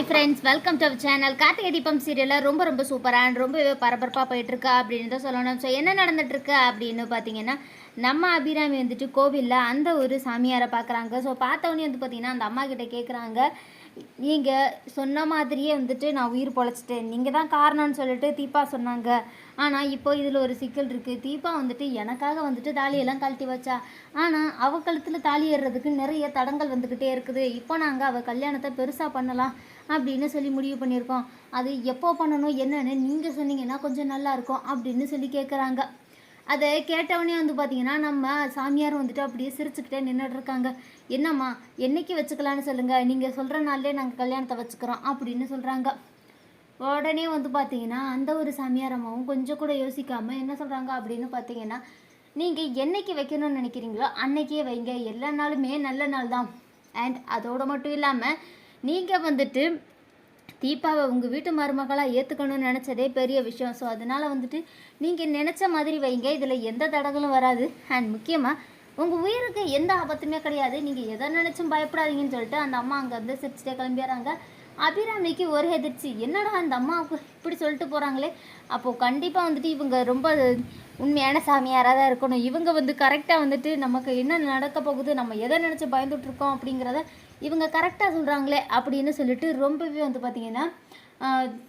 Hi friends welcome to channel Karthigai Deepam சீரியலில் ரொம்ப ரொம்ப சூப்பராக அண்ட் ரொம்பவே பரபரப்பாக போயிட்டுருக்கா அப்படின்னு தான் சொல்லணும். ஸோ என்ன நடந்துட்டுருக்கு அப்படின்னு பார்த்தீங்கன்னா நம்ம அபிராமி வந்துட்டு கோவிலில் அந்த ஒரு சாமியாரை பார்க்குறாங்க ஸோ பார்த்தவொடனே வந்து பார்த்தீங்கன்னா அந்த அம்மா கிட்ட கேட்குறாங்க நீங்கள் சொன்ன மாதிரியே வந்துட்டு நான் உயிர் பொழைச்சிட்டேன். நீங்கள் தான் காரணம்னு சொல்லிட்டு தீபா சொன்னாங்க. ஆனால் இப்போ இதில் ஒரு சிக்கல் இருக்குது தீபா வந்துட்டு எனக்காக வந்துட்டு தாலியெல்லாம் கழட்டி வச்சா. ஆனால் அவ கழுத்தில் தாலி ஏறுறதுக்கு நிறைய தடங்கள் வந்துக்கிட்டே இருக்குது. இப்போ நாங்கள் அவள் கல்யாணத்தை பெருசாக பண்ணலாம் அப்படின்னு சொல்லி முடிவு பண்ணியிருக்கோம். அது எப்போ பண்ணணும் என்னன்னு நீங்கள் சொன்னீங்கன்னா கொஞ்சம் நல்லாயிருக்கும் அப்படின்னு சொல்லி கேட்குறாங்க அதை கேட்டவொடனே வந்து பார்த்தீங்கன்னா நம்ம சாமியார் வந்துட்டு அப்படியே சிரிச்சுக்கிட்டே நின்றுட்டு இருக்காங்க. என்னம்மா என்னைக்கு வச்சுக்கலான்னு சொல்லுங்கள் நீங்கள் சொல்கிற நாள்லேயே நாங்கள் கல்யாணத்தை வச்சுக்கிறோம் அப்படின்னு சொல்கிறாங்க உடனே வந்து பார்த்தீங்கன்னா அந்த ஒரு சாமியார் அம்மாவும் கொஞ்சம் கூட யோசிக்காமல் என்ன சொல்கிறாங்க அப்படின்னு பார்த்தீங்கன்னா நீங்கள் என்னைக்கு வைக்கணும்னு நினைக்கிறீங்களோ அன்னைக்கே வைங்க. எல்லா நாளுமே நல்ல நாள் தான் அண்ட் அதோடு மட்டும் இல்லாமல் நீங்கள் வந்துட்டு தீபாவை உங்கள் வீட்டு மருமகளாக ஏற்றுக்கணும்னு நினச்சதே பெரிய விஷயம். ஸோ அதனால் வந்துட்டு நீங்கள் நினச்ச மாதிரி வைங்க. இதில் எந்த தடங்களும் வராது. அண்ட் முக்கியமாக உங்கள் உயிருக்கு எந்த ஆபத்துமே கிடையாது. நீங்கள் எதை நினச்சும் பயப்படாதீங்கன்னு சொல்லிட்டு அந்த அம்மா அங்கேருந்து சிரிச்சுட்டே கிளம்பிடுறாங்க. அபிராமிக்கு ஒரு எதிர்ச்சி. என்னடா அந்த அம்மாவுக்கு இப்படி சொல்லிட்டு போகிறாங்களே அப்போது கண்டிப்பாக வந்துட்டு இவங்க ரொம்ப உண்மையான சாமியாராக தான் இருக்கணும். இவங்க வந்து கரெக்டாக வந்துட்டு நமக்கு என்ன நடக்க போகுது நம்ம எதை நினச்சி பயந்துட்ருக்கோம் அப்படிங்கிறத இவங்க கரெக்டாக சொல்கிறாங்களே அப்படின்னு சொல்லிட்டு ரொம்பவே வந்து பார்த்திங்கன்னா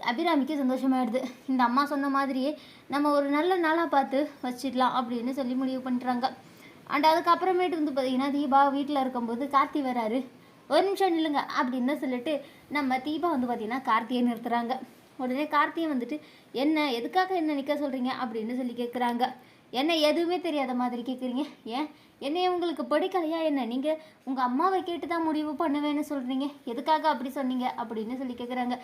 அபிராமிக்கு சந்தோஷமாயிடுது. இந்த அம்மா சொன்ன மாதிரியே நம்ம ஒரு நல்ல நாளாக பார்த்து வச்சிடலாம் அப்படின்னு சொல்லி முடிவு பண்ணுறாங்க அண்ட் அதுக்கப்புறமேட்டு வந்து பார்த்திங்கன்னா தீபா வீட்டில் இருக்கும்போது கார்த்தி வராரு. ஒரு நிமிஷம் நில்லுங்க அப்படின்னு சொல்லிட்டு நம்ம தீபா வந்து பார்த்திங்கன்னா கார்த்தியை நிறுத்துறாங்க. உடனே கார்த்தியை வந்துட்டு என்ன எதுக்காக என்ன நிற்க சொல்கிறீங்க அப்படின்னு சொல்லி கேட்குறாங்க என்ன எதுவுமே தெரியாத மாதிரி கேட்குறீங்க ஏன்? என்னைய உங்களுக்கு பிடிக்கலையா என்ன? நீங்கள் உங்கள் அம்மாவை கேட்டு தான் முடிவு பண்ணுவேன்னு சொல்கிறீங்க எதுக்காக அப்படி சொன்னீங்க? அப்படின்னு சொல்லி கேட்குறாங்க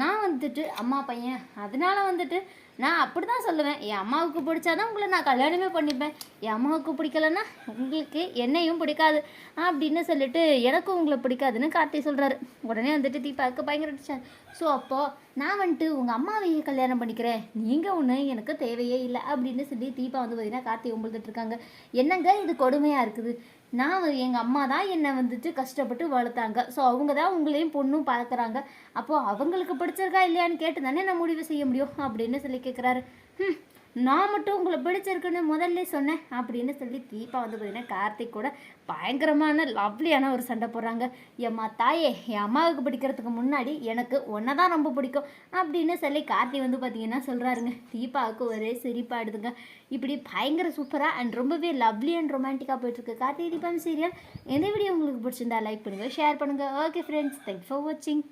நான் வந்துட்டு அம்மா பையன் அதனால வந்துட்டு நான் அப்படி தான் சொல்லுவேன். என் அம்மாவுக்கு பிடிச்சாதான் உங்களை நான் கல்யாணமே பண்ணிப்பேன். என் அம்மாவுக்கு பிடிக்கலன்னா உங்களுக்கு என்னையும் பிடிக்காது அப்படின்னு சொல்லிட்டு எனக்கும் உங்களை பிடிக்காதுன்னு கார்த்தி சொல்கிறாரு உடனே வந்துட்டு தீபாவுக்கு பயங்கர ஸோ அப்போது நான் வந்துட்டு உங்கள் அம்மாவையே கல்யாணம் பண்ணிக்கிறேன். நீங்கள் ஒன்று எனக்கு தேவையே இல்லை. அப்படின்னு சொல்லி தீபா வந்து பார்த்தீங்கன்னா கார்த்தி உம்பழுதுட்டு இருக்காங்க. என்னங்க இது கொடுமையாக இருக்குது? நான் எங்கள் அம்மா தான் என்னை வந்துட்டு கஷ்டப்பட்டு வளர்த்தாங்க. ஸோ அவங்க தான் உங்களையும் பொண்ணும் பார்க்குறாங்க. அப்போது அவங்களுக்கு பிடிச்சிருக்கா இல்லையான்னு கேட்டு தானே நான் முடிவு செய்ய முடியும் அப்படின்னு சொல்லி கேட்குறாரு ம் நான் மட்டும் உங்களை பிடிச்சிருக்குன்னு முதல்ல சொன்னேன் அப்படின்னு சொல்லி தீபா வந்து பார்த்தீங்கன்னா கார்த்திக் கூட பயங்கரமான லவ்லியான ஒரு சண்டை போடுறாங்க. எம்மா தாயே என் அம்மாவுக்கு பிடிக்கிறதுக்கு முன்னாடி எனக்கு ஒன்றை தான் ரொம்ப பிடிக்கும் அப்படின்னு சொல்லி கார்த்தி வந்து பார்த்தீங்கன்னா சொல்கிறாருங்க தீபாவுக்கு ஒரே சிரிப்பாடுதுங்க இப்படி பயங்கர சூப்பராக அண்ட் ரொம்பவே லவ்லி அண்ட் ரொமான்டிக்காக போயிட்டுருக்கு கார்த்திகை தீபம் சீரியல். எந்த வீடியோ உங்களுக்கு பிடிச்சிருந்தா லைக் பண்ணுங்கள் ஷேர் பண்ணுங்கள் ஓகே ஃப்ரெண்ட்ஸ் தேங்க்ஸ் ஃபார் வாட்சிங்